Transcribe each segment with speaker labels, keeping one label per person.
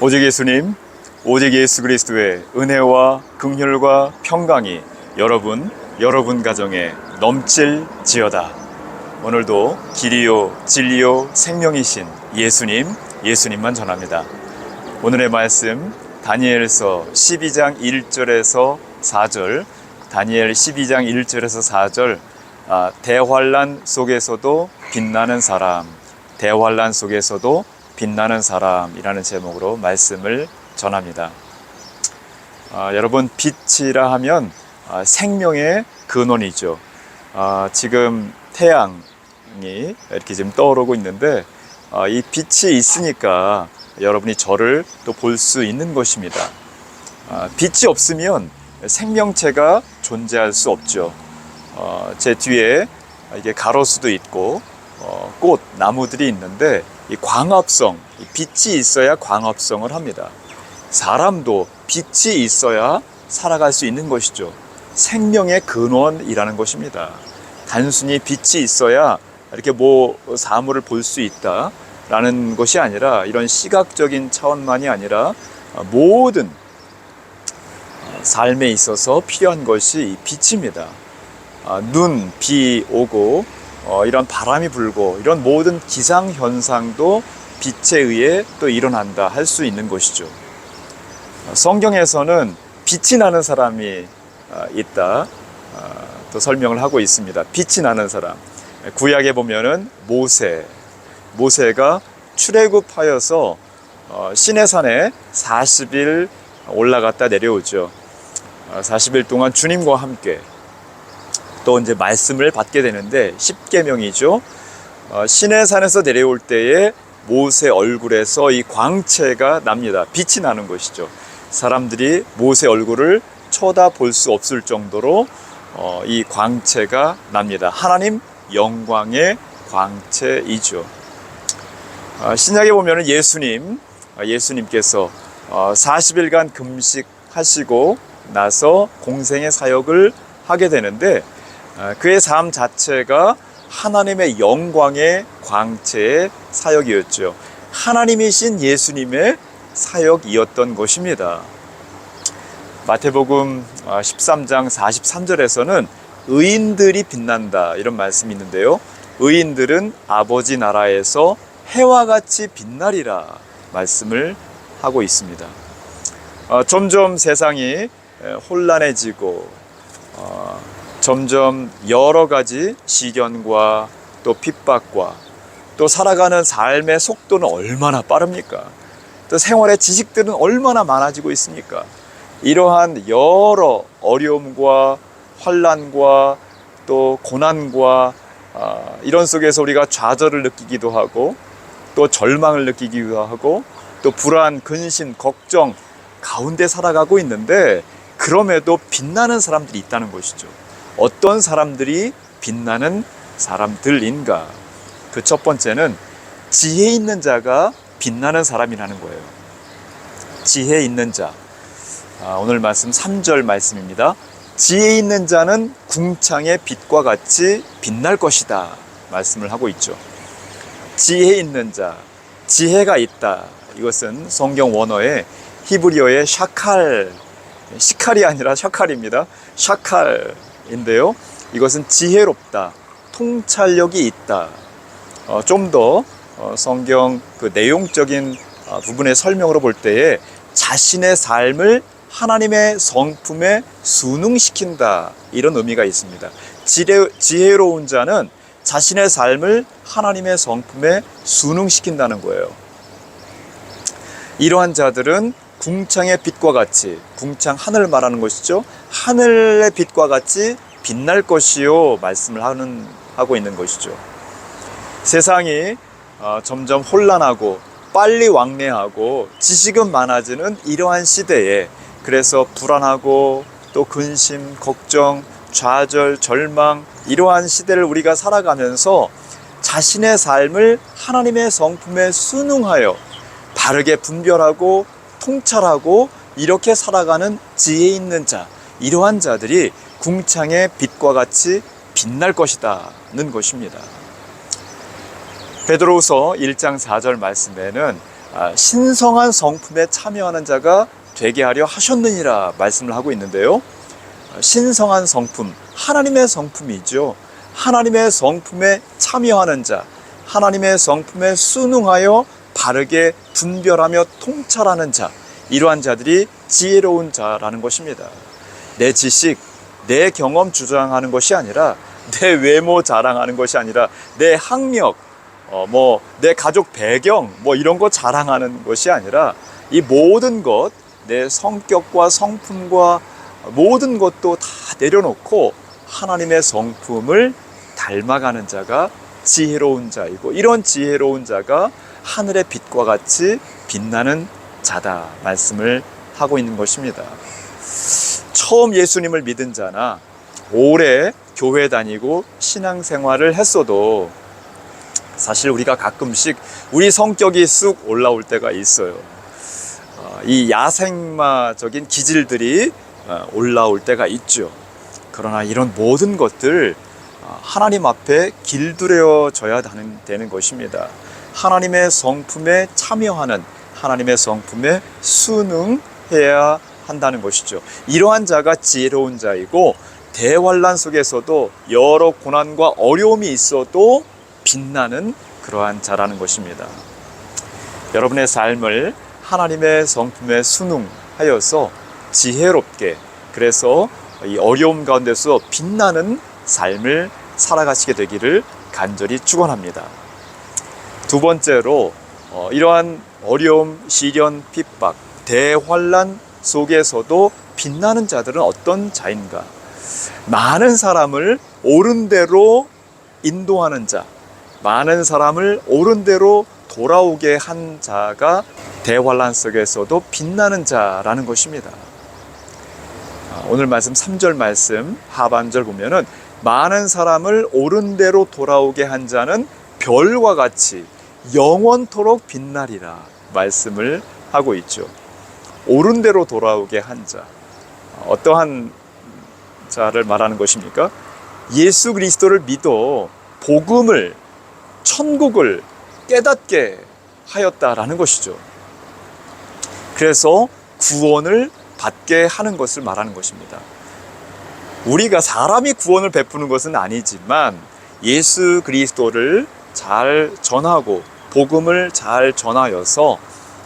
Speaker 1: 오직 예수님, 오직 예수 그리스도의 은혜와 긍휼과 평강이 여러분, 여러분 가정에 넘칠지어다. 오늘도 길이요, 진리요, 생명이신 예수님, 예수님만 전합니다. 오늘의 말씀 다니엘서 12장 1절에서 4절, 다니엘 12장 1절에서 4절, 아, 대환란 속에서도 빛나는 사람, 대환란 속에서도 빛나는 사람이라는 제목으로 말씀을 전합니다. 아, 여러분 빛이라 하면 아, 생명의 근원이죠. 아, 지금 태양이 이렇게 지금 떠오르고 있는데 아, 이 빛이 있으니까 여러분이 저를 또 볼 수 있는 것입니다. 아, 빛이 없으면 생명체가 존재할 수 없죠. 어, 제 뒤에 이게 가로수도 있고 어, 꽃, 나무들이 있는데 이 광합성, 이 빛이 있어야 광합성을 합니다. 사람도 빛이 있어야 살아갈 수 있는 것이죠. 생명의 근원이라는 것입니다. 단순히 빛이 있어야 이렇게 뭐 사물을 볼 수 있다라는 것이 아니라 이런 시각적인 차원만이 아니라 모든 삶에 있어서 필요한 것이 이 빛입니다. 아, 눈, 비 오고 어, 이런 바람이 불고 이런 모든 기상 현상도 빛에 의해 또 일어난다 할 수 있는 것이죠. 어, 성경에서는 빛이 나는 사람이 아, 있다 아, 또 설명을 하고 있습니다. 빛이 나는 사람 구약에 보면은 모세 모세가 출애굽하여서 어, 시내산에 40일 올라갔다 내려오죠. 40일 동안 주님과 함께 또 이제 말씀을 받게 되는데 십계명이죠. 어, 시내산에서 내려올 때에 모세 얼굴에서 이 광채가 납니다. 빛이 나는 것이죠. 사람들이 모세 얼굴을 쳐다볼 수 없을 정도로 어, 이 광채가 납니다. 하나님 영광의 광채이죠. 어, 신약에 보면 예수님, 어, 예수님께서 어, 40일간 금식하시고 나서 공생의 사역을 하게 되는데 아, 그의 삶 자체가 하나님의 영광의 광채의 사역이었죠. 하나님이신 예수님의 사역이었던 것입니다. 마태복음 13장 43절에서는 의인들이 빛난다 이런 말씀이 있는데요. 의인들은 아버지 나라에서 해와 같이 빛나리라 말씀을 하고 있습니다. 어, 점점 세상이 혼란해지고 어, 점점 여러 가지 시련과 또 핍박과 또 살아가는 삶의 속도는 얼마나 빠릅니까? 또 생활의 지식들은 얼마나 많아지고 있습니까? 이러한 여러 어려움과 환란과 또 고난과 아, 이런 속에서 우리가 좌절을 느끼기도 하고 또 절망을 느끼기도 하고 또 불안, 근심, 걱정 가운데 살아가고 있는데 그럼에도 빛나는 사람들이 있다는 것이죠. 어떤 사람들이 빛나는 사람들인가? 그 첫 번째는 지혜 있는 자가 빛나는 사람이라는 거예요. 지혜 있는 자. 아, 오늘 말씀 3절 말씀입니다. 지혜 있는 자는 궁창의 빛과 같이 빛날 것이다. 말씀을 하고 있죠. 지혜 있는 자, 지혜가 있다. 이것은 성경 원어의 히브리어의 샤칼, 시칼이 아니라 샤칼입니다. 샤칼 인데요. 이것은 지혜롭다, 통찰력이 있다. 어, 좀더 어, 성경 그 내용적인 어, 부분의 설명으로 볼 때에 자신의 삶을 하나님의 성품에 순응시킨다 이런 의미가 있습니다. 지혜, 지혜로운 자는 자신의 삶을 하나님의 성품에 순응시킨다는 거예요. 이러한 자들은 궁창의 빛과 같이 궁창 하늘 말하는 것이죠. 하늘의 빛과 같이 빛날 것이요 말씀을 하는 하고 있는 것이죠. 세상이 어, 점점 혼란하고 빨리 왕래하고 지식은 많아지는 이러한 시대에 그래서 불안하고 또 근심, 걱정, 좌절, 절망 이러한 시대를 우리가 살아가면서 자신의 삶을 하나님의 성품에 순응하여 바르게 분별하고 통찰하고 이렇게 살아가는 지혜 있는 자, 이러한 자들이 궁창의 빛과 같이 빛날 것이다는 것입니다. 베드로후서 1장 4절 말씀에는 아, 신성한 성품에 참여하는 자가 되게 하려 하셨느니라 말씀을 하고 있는데요. 아, 신성한 성품, 하나님의 성품이죠. 하나님의 성품에 참여하는 자, 하나님의 성품에 순응하여 바르게 분별하며 통찰하는 자, 이러한 자들이 지혜로운 자라는 것입니다. 내 지식, 내 경험 주장하는 것이 아니라 내 외모 자랑하는 것이 아니라 내 학력, 어, 뭐, 내 가족 배경, 뭐 이런 거 자랑하는 것이 아니라 이 모든 것, 내 성격과 성품과 모든 것도 다 내려놓고 하나님의 성품을 닮아가는 자가 지혜로운 자이고 이런 지혜로운 자가 하늘의 빛과 같이 빛나는 자다 말씀을 하고 있는 것입니다. 처음 예수님을 믿은 자나 오래 교회 다니고 신앙생활을 했어도 사실 우리가 가끔씩 우리 성격이 쑥 올라올 때가 있어요. 어, 이 야생마적인 기질들이 어, 올라올 때가 있죠. 그러나 이런 모든 것들 어, 하나님 앞에 길들여져야 되는 것입니다. 하나님의 성품에 참여하는 하나님의 성품에 순응해야 한다는 것이죠. 이러한 자가 지혜로운 자이고 대환란 속에서도 여러 고난과 어려움이 있어도 빛나는 그러한 자라는 것입니다. 여러분의 삶을 하나님의 성품에 순응하여서 지혜롭게 그래서 이 어려움 가운데서 빛나는 삶을 살아가시게 되기를 간절히 축원합니다. 두 번째로 어, 이러한 어려움, 시련, 핍박, 대환란 속에서도 빛나는 자들은 어떤 자인가? 많은 사람을 옳은 대로 인도하는 자, 많은 사람을 옳은 대로 돌아오게 한 자가 대환란 속에서도 빛나는 자라는 것입니다. 아, 오늘 말씀 3절 말씀 하반절 보면은 많은 사람을 옳은 대로 돌아오게 한 자는 별과 같이 영원토록 빛나리라 말씀을 하고 있죠. 옳은 대로 돌아오게 한 자. 어떠한 자를 말하는 것입니까? 예수 그리스도를 믿어 복음을 천국을 깨닫게 하였다라는 것이죠. 그래서 구원을 받게 하는 것을 말하는 것입니다. 우리가 사람이 구원을 베푸는 것은 아니지만 예수 그리스도를 잘 전하고 복음을 잘 전하여서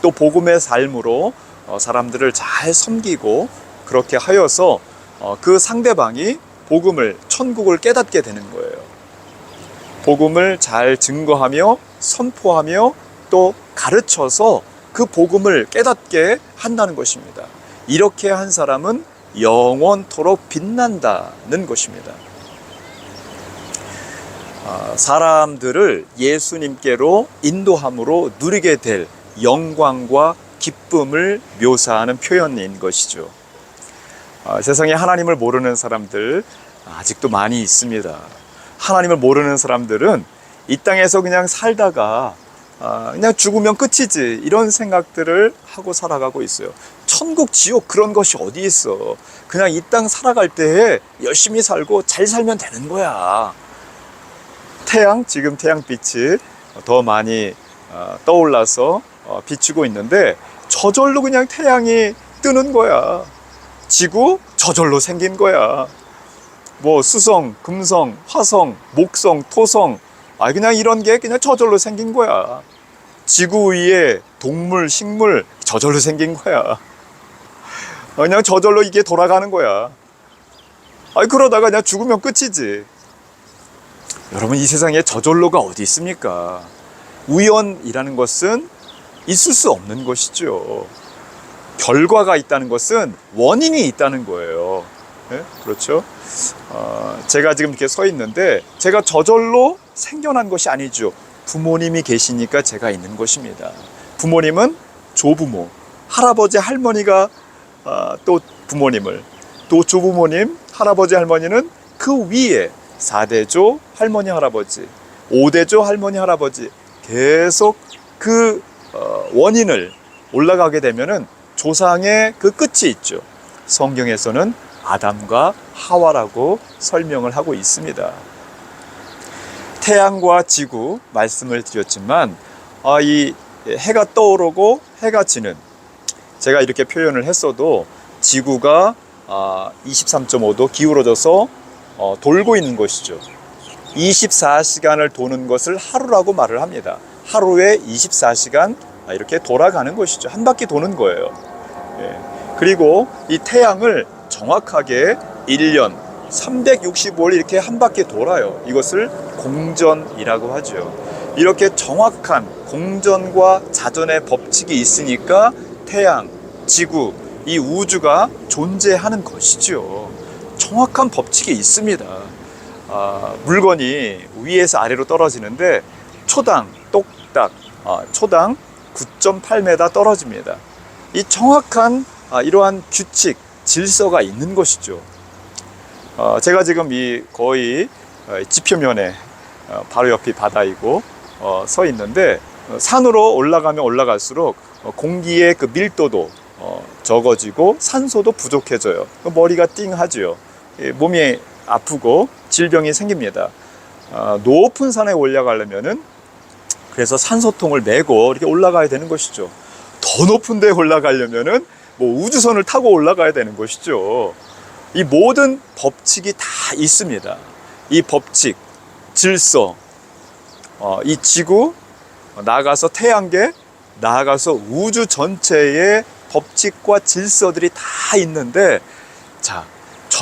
Speaker 1: 또 복음의 삶으로 어, 사람들을 잘 섬기고 그렇게 하여서 어, 그 상대방이 복음을 천국을 깨닫게 되는 거예요. 복음을 잘 증거하며 선포하며 또 가르쳐서 그 복음을 깨닫게 한다는 것입니다. 이렇게 한 사람은 영원토록 빛난다는 것입니다. 아, 사람들을 예수님께로 인도함으로 누리게 될 영광과 기쁨을 묘사하는 표현인 것이죠. 아, 세상에 하나님을 모르는 사람들 아직도 많이 있습니다. 하나님을 모르는 사람들은 이 땅에서 그냥 살다가 아, 그냥 죽으면 끝이지 이런 생각들을 하고 살아가고 있어요. 천국, 지옥 그런 것이 어디 있어? 그냥 이 땅 살아갈 때에 열심히 살고 잘 살면 되는 거야. 태양 지금 태양빛이 더 많이 어, 떠올라서 어, 비추고 있는데 저절로 그냥 태양이 뜨는 거야. 지구 저절로 생긴 거야. 뭐 수성, 금성, 화성, 목성, 토성, 아 그냥 이런 게 그냥 저절로 생긴 거야. 지구 위에 동물, 식물 저절로 생긴 거야. 어, 그냥 저절로 이게 돌아가는 거야. 아 그러다가 그냥 죽으면 끝이지. 여러분 이 세상에 저절로가 어디 있습니까? 우연이라는 것은 있을 수 없는 것이죠. 결과가 있다는 것은 원인이 있다는 거예요. 네? 그렇죠? 어, 제가 지금 이렇게 서 있는데 제가 저절로 생겨난 것이 아니죠. 부모님이 계시니까 제가 있는 것입니다. 부모님은 조부모, 할아버지, 할머니가 아, 또 부모님을, 또 조부모님, 할아버지, 할머니는 그 위에 4대조 할머니, 할아버지, 5대조 할머니, 할아버지 계속 그 어, 원인을 올라가게 되면은 조상의 그 끝이 있죠. 성경에서는 아담과 하와라고 설명을 하고 있습니다. 태양과 지구 말씀을 드렸지만 아, 이 해가 떠오르고 해가 지는 제가 이렇게 표현을 했어도 지구가 아, 23.5도 기울어져서 어, 돌고 있는 것이죠. 24시간을 도는 것을 하루라고 말을 합니다. 하루에 24시간 이렇게 돌아가는 것이죠. 한 바퀴 도는 거예요. 예. 그리고 이 태양을 정확하게 1년 365일 이렇게 한 바퀴 돌아요. 이것을 공전이라고 하죠. 이렇게 정확한 공전과 자전의 법칙이 있으니까 태양, 지구, 이 우주가 존재하는 것이죠. 정확한 법칙이 있습니다. 아, 물건이 위에서 아래로 떨어지는데 초당 똑딱 아, 초당 9.8m 떨어집니다. 이 정확한 아, 이러한 규칙 질서가 있는 것이죠. 어, 제가 지금 이 거의 어, 지표면에 어, 바로 옆이 바다이고 어, 서 있는데 어, 산으로 올라가면 올라갈수록 어, 공기의 그 밀도도 어, 적어지고 산소도 부족해져요. 그 머리가 띵하죠. 예, 몸이 아프고 질병이 생깁니다. 아, 높은 산에 올라가려면은 그래서 산소통을 메고 이렇게 올라가야 되는 것이죠. 더 높은 데 올라가려면은 뭐 우주선을 타고 올라가야 되는 것이죠. 이 모든 법칙이 다 있습니다. 이 법칙, 질서, 어, 이 지구, 나아가서 태양계, 나아가서 우주 전체의 법칙과 질서들이 다 있는데, 자,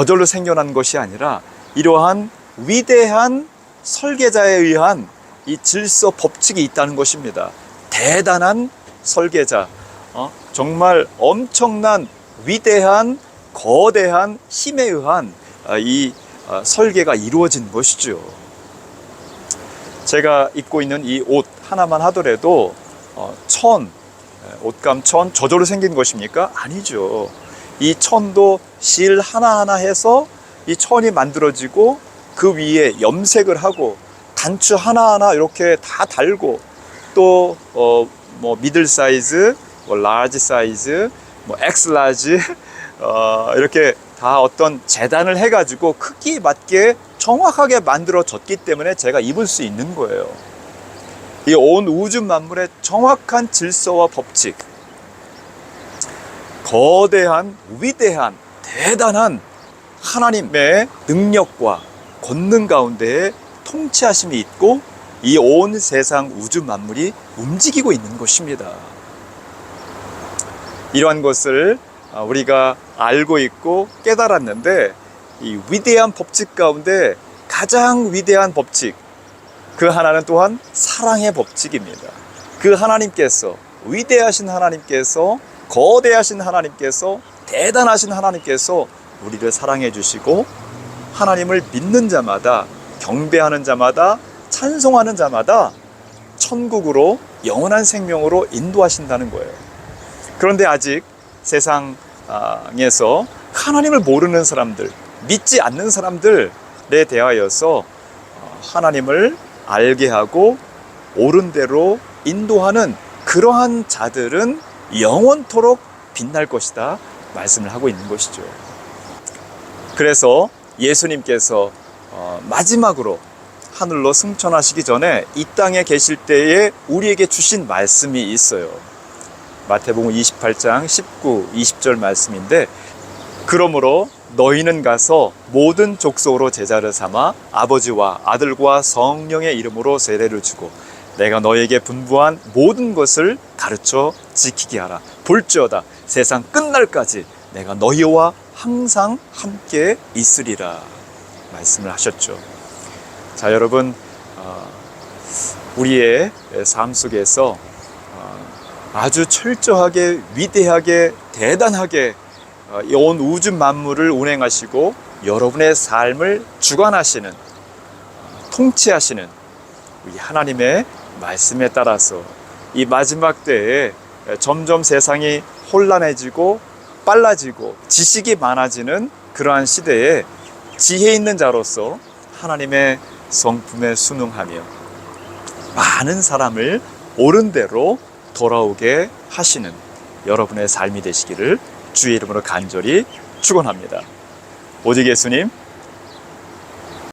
Speaker 1: 저절로 생겨난 것이 아니라 이러한 위대한 설계자에 의한 이 질서 법칙이 있다는 것입니다. 대단한 설계자, 어? 정말 엄청난 위대한 거대한 힘에 의한 아, 이 아, 설계가 이루어진 것이죠. 제가 입고 있는 이 옷 하나만 하더라도 어, 천, 에, 옷감 천 저절로 생긴 것입니까? 아니죠. 이 천도 실 하나하나 해서 이 천이 만들어지고 그 위에 염색을 하고 단추 하나하나 이렇게 다 달고 또 어, 뭐 미들 사이즈, 뭐 라지 사이즈, 뭐 엑스 라지 어, 이렇게 다 어떤 재단을 해 가지고 크기에 맞게 정확하게 만들어졌기 때문에 제가 입을 수 있는 거예요. 이 온 우주 만물의 정확한 질서와 법칙, 거대한, 위대한, 대단한 하나님의 능력과 권능 가운데에 통치하심이 있고 이 온 세상 우주 만물이 움직이고 있는 것입니다. 이러한 것을 아, 우리가 알고 있고 깨달았는데 이 위대한 법칙 가운데 가장 위대한 법칙 그 하나는 또한 사랑의 법칙입니다. 그 하나님께서 위대하신 하나님께서 거대하신 하나님께서 대단하신 하나님께서 우리를 사랑해 주시고 하나님을 믿는 자마다 경배하는 자마다 찬송하는 자마다 천국으로 영원한 생명으로 인도하신다는 거예요. 그런데 아직 세상에서 하나님을 모르는 사람들, 믿지 않는 사람들에 대하여서 하나님을 알게 하고 옳은 대로 인도하는 그러한 자들은 영원토록 빛날 것이다 말씀을 하고 있는 것이죠. 그래서 예수님께서 어, 마지막으로 하늘로 승천하시기 전에 이 땅에 계실 때에 우리에게 주신 말씀이 있어요. 마태복음 28장 19, 20절 말씀인데 그러므로 너희는 가서 모든 족속으로 제자를 삼아 아버지와 아들과 성령의 이름으로 세례를 주고 내가 너에게 분부한 모든 것을 가르쳐 지키게 하라. 볼지어다 세상 끝날까지 내가 너희와 항상 함께 있으리라 말씀을 하셨죠. 자 여러분 어, 우리의 삶 속에서 어, 아주 철저하게 위대하게 대단하게 어, 온 우주 만물을 운행하시고 여러분의 삶을 주관하시는 통치하시는 우리 하나님의 말씀에 따라서 이 마지막 때에 점점 세상이 혼란해지고 빨라지고 지식이 많아지는 그러한 시대에 지혜 있는 자로서 하나님의 성품에 순응하며 많은 사람을 옳은 대로 돌아오게 하시는 여러분의 삶이 되시기를 주의 이름으로 간절히 축원합니다. 오직 예수님